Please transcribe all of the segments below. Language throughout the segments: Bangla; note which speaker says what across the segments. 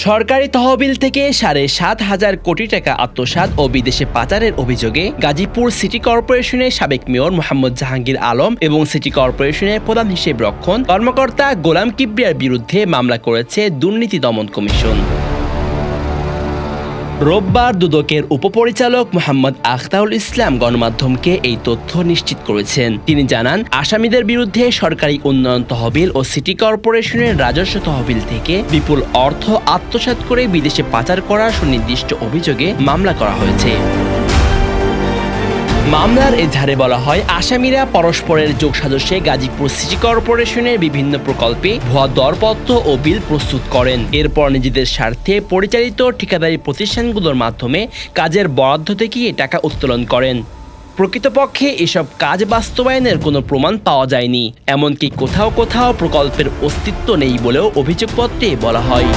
Speaker 1: সরকারি তহবিল থেকে সাড়ে সাত হাজার কোটি টাকা আত্মসাত ও বিদেশে পাচারের অভিযোগে গাজীপুর সিটি কর্পোরেশনের সাবেক মেয়র মোহাম্মদ জাহাঙ্গীর আলম এবং সিটি কর্পোরেশনের প্রধান হিসেব রক্ষণ কর্মকর্তা গোলাম কিবরিয়ার বিরুদ্ধে মামলা করেছে দুর্নীতি দমন কমিশন। রোববার দুদকের উপপরিচালক মোহাম্মদ আখতাউল ইসলাম গণমাধ্যমকে এই তথ্য নিশ্চিত করেছেন। তিনি জানান, আসামিদের বিরুদ্ধে সরকারি উন্নয়ন তহবিল ও সিটি কর্পোরেশনের রাজস্ব তহবিল থেকে বিপুল অর্থ আত্মসাত করে বিদেশে পাচার করার সুনির্দিষ্ট অভিযোগে মামলা করা হয়েছে। মামলার এজাহারে বলা হয়, আসামিরা পরস্পরের যোগসাজশে গাজীপুর সিটি কর্পোরেশনের বিভিন্ন প্রকল্পে ভুয়া দরপত্র ও বিল প্রস্তুত করেন। এরপর নিজেদের স্বার্থে পরিচালিত ঠিকাদারি প্রতিষ্ঠানগুলোর মাধ্যমে কাজের বরাদ্দ থেকে এ টাকা উত্তোলন করেন। প্রকৃতপক্ষে এসব কাজ বাস্তবায়নের কোনো প্রমাণ পাওয়া যায়নি। এমনকি কোথাও কোথাও প্রকল্পের অস্তিত্ব নেই বলেও অভিযোগপত্রে বলা হয়।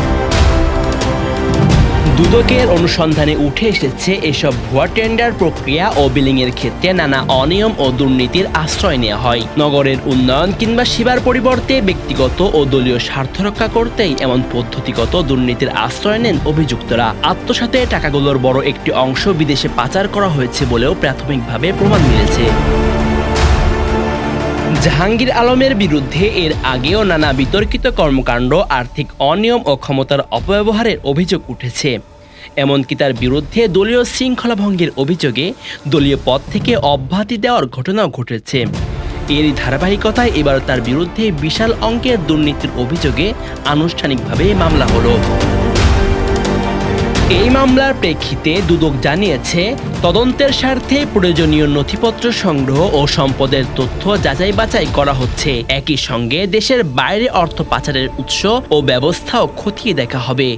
Speaker 1: দুদকের অনুসন্ধানে উঠে এসেছে এসব ভুয়া টেন্ডার প্রক্রিয়া ও বিলিংয়ের ক্ষেত্রে নানা অনিয়ম ও দুর্নীতির আশ্রয় নেওয়া হয়। নগরের উন্নয়ন কিংবা সেবার পরিবর্তে ব্যক্তিগত ও দলীয় স্বার্থ রক্ষা করতেই এমন পদ্ধতিগত দুর্নীতির আশ্রয় নেন অভিযুক্তরা। আত্মসাতে টাকাগুলোর বড় একটি অংশ বিদেশে পাচার করা হয়েছে বলেও প্রাথমিকভাবে প্রমাণ মিলেছে। জাহাঙ্গীর আলমের বিরুদ্ধে এর আগেও নানা বিতর্কিত কর্মকাণ্ড, আর্থিক অনিয়ম ও ক্ষমতার অপব্যবহারের অভিযোগ উঠেছে। এমনকি তার বিরুদ্ধে দলীয় শৃঙ্খলা ভঙ্গের অভিযোগে দলীয় পদ থেকে অব্যাহতি দেওয়ার ঘটনাও ঘটেছে। এরই ধারাবাহিকতায় এবার তার বিরুদ্ধে বিশাল অঙ্কের দুর্নীতির অভিযোগে আনুষ্ঠানিকভাবে মামলা হলো। এই মামলার প্রেক্ষিতে দুদক জানিয়েছে, তদন্তের স্বার্থে প্রয়োজনীয় নথিপত্র সংগ্রহ ও সম্পদের তথ্য যাচাই বাছাই করা হচ্ছে। একই সঙ্গে দেশের বাইরে অর্থ পাচারের উৎস ও ব্যবস্থাও খতিয়ে দেখা হবে।